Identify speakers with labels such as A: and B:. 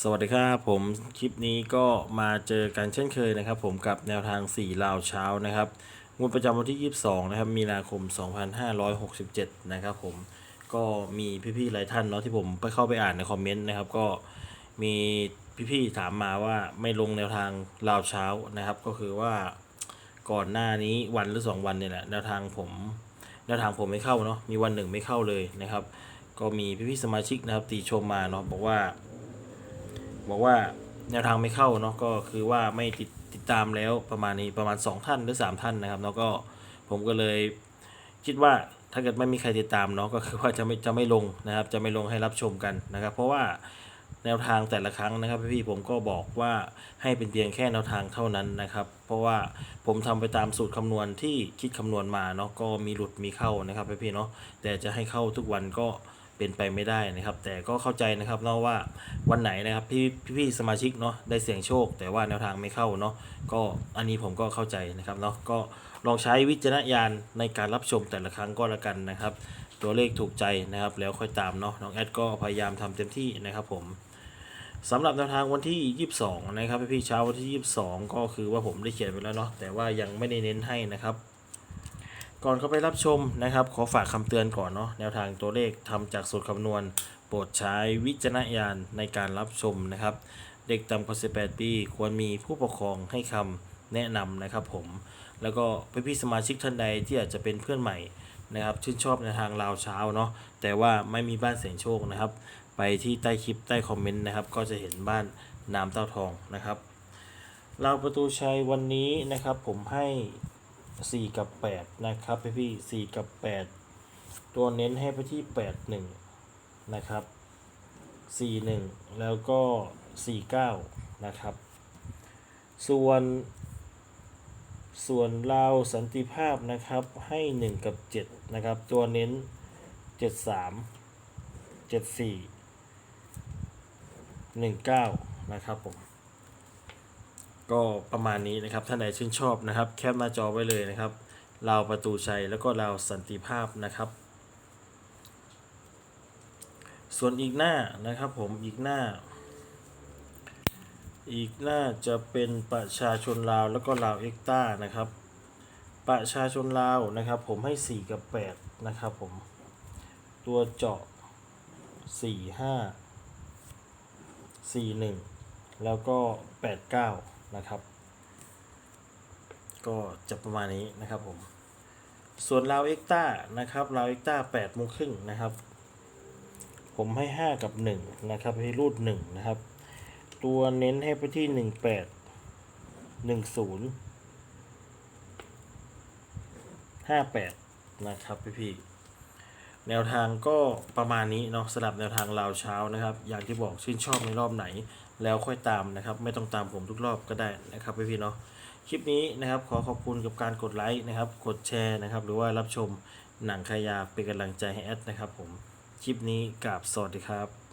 A: สวัสดีครับผมคลิปนี้ก็มาเจอกันเช่นเคยนะครับ ผมกับแนวทาง 4 ลาวเช้านะครับงวดประจำวันที่ 22 นะครับ มีนาคม 2567 นะครับผมก็มีพี่ๆหลายท่านเนาะที่ผมไปเข้าไปอ่านในคอมเมนต์นะครับ ก็มีพี่ๆถามมาว่าไม่ลงแนวทางลาวเช้านะครับ ก็คือว่าก่อนหน้านี้วันหรือ 2 วันเนี่ยแหละแนวทางผมแนวทางผมไม่เข้าเนาะมีวันหนึ่งไม่เข้าเลยนะครับ ก็มีพี่ๆสมาชิกนะครับตีชมมาเนาะบอกว่า บอกว่าแนวทางไม่เข้าเนาะก็คือว่าไม่ติดติดตามแล้วประมาณนี้ประมาณ 2 ท่านหรือ 3 ท่านนะครับแล้วก็ผมก็เลยคิดว่าถ้าเกิดไม่มีใครติดตามเนาะก็คือว่าจะไม่จะไม่ลงนะครับจะไม่ลงให้รับชมกันนะครับ เพราะว่าแนวทางแต่ละครั้งนะครับพี่ๆผมก็บอกว่าให้เป็นเพียงแค่แนวทางเท่านั้นนะครับ เพราะว่าผมทำไปตามสูตรคำนวณที่คิดคำนวณมาเนาะก็มีหลุดมีเข้านะครับพี่ๆเนาะแต่จะให้เข้าทุกวันก็ เป็นไปไม่ได้นะครับ แต่ก็เข้าใจนะครับเนาะว่าวันไหนนะครับพี่พี่สมาชิกเนาะได้เสี่ยงโชค แต่ว่าแนวทางไม่เข้าเนาะก็อันนี้ผมก็เข้าใจนะครับเนาะก็ลองใช้วิจารณญาณในการรับชมแต่ละครั้งก็แล้วกันนะครับ ตัวเลขถูกใจนะครับ แล้วค่อยตามเนาะน้องแอดก็พยายามทำเต็มที่นะครับผมสำหรับแนวทางวันที่ 22 นะครับพี่ๆเช้าวันที่ 22 ก็คือว่าผมได้เขียนไปแล้วเนาะแต่ว่ายังไม่ได้เน้นให้นะครับ ก่อนเข้าไปรับชมนะครับ ขอฝากคำเตือนก่อนเนาะแนวทางตัวเลขทำจากสูตรคำนวณ โปรดใช้วิจารณญาณในการรับชมนะครับ เด็กต่ำกว่า 18 ปี ควรมีผู้ปกครองให้คำแนะนำนะครับผม แล้วก็พี่ๆสมาชิกท่านใดที่อาจจะเป็นเพื่อนใหม่นะครับชื่นชอบในทางลาวเช้าเนาะแต่ว่าไม่มีบ้านเสียงโชคนะครับ ไปที่ใต้คลิปใต้คอมเมนต์นะครับ ก็จะเห็นบ้านน้ำเต้าทองนะครับลาวประตูชัยวันนี้นะครับผมให้ สี่กับแปดนะครับพี่พี่สี่กับแปดตัวเน้นให้ไปที่แปดหนึ่งนะครับสี่หนึ่งแล้วก็สี่เก้านะครับ ส่วน ส่วนลาสันติภาพนะครับให้หนึ่งกับเจ็ดนะครับ ตัวเน้นเจ็ดสามเจ็ดสี่หนึ่งเก้านะครับผม ก็ประมาณนี้นะครับท่านใดชื่นชอบนะครับ แคปหน้าจอไว้เลยนะครับลาวประตูชัยแล้วก็ลาวสันติภาพนะครับ ส่วนอีกหน้านะครับผมอีกหน้า อีกหน้าจะเป็นประชาชนลาวแล้วก็ลาวเอ็กต้านะครับ ประชาชนลาวนะครับ ผมให้ 4 กับ 8 นะครับผม ตัวเจาะ 4 5 4 1 แล้วก็ 8 9 นะครับ ก็จะประมาณนี้นะครับผม ส่วนลาวเอ็กต้านะครับลาวเอ็กต้า8โมงครึ่งนะครับ ผมให้5กับ1นะครับให้รูด1นะครับ ตัวเน้นให้ไปที่18 10 58นะครับพี่พี่แนวทางก็ประมาณนี้เนาะสำหรับแนวทางลาวเช้านะครับ อย่างที่บอกชื่นชอบในรอบไหน แล้วค่อยตามนะครับ ไม่ต้องตามผมทุกรอบก็ได้นะครับพี่พี่เนาะคลิปนี้นะครับ ขอขอบคุณกับการกดไลค์นะครับ กดแชร์นะครับ หรือว่ารับชมหนังขายาเป็นกำลังใจให้แอดนะครับผมคลิปนี้กราบสวัสดีครับ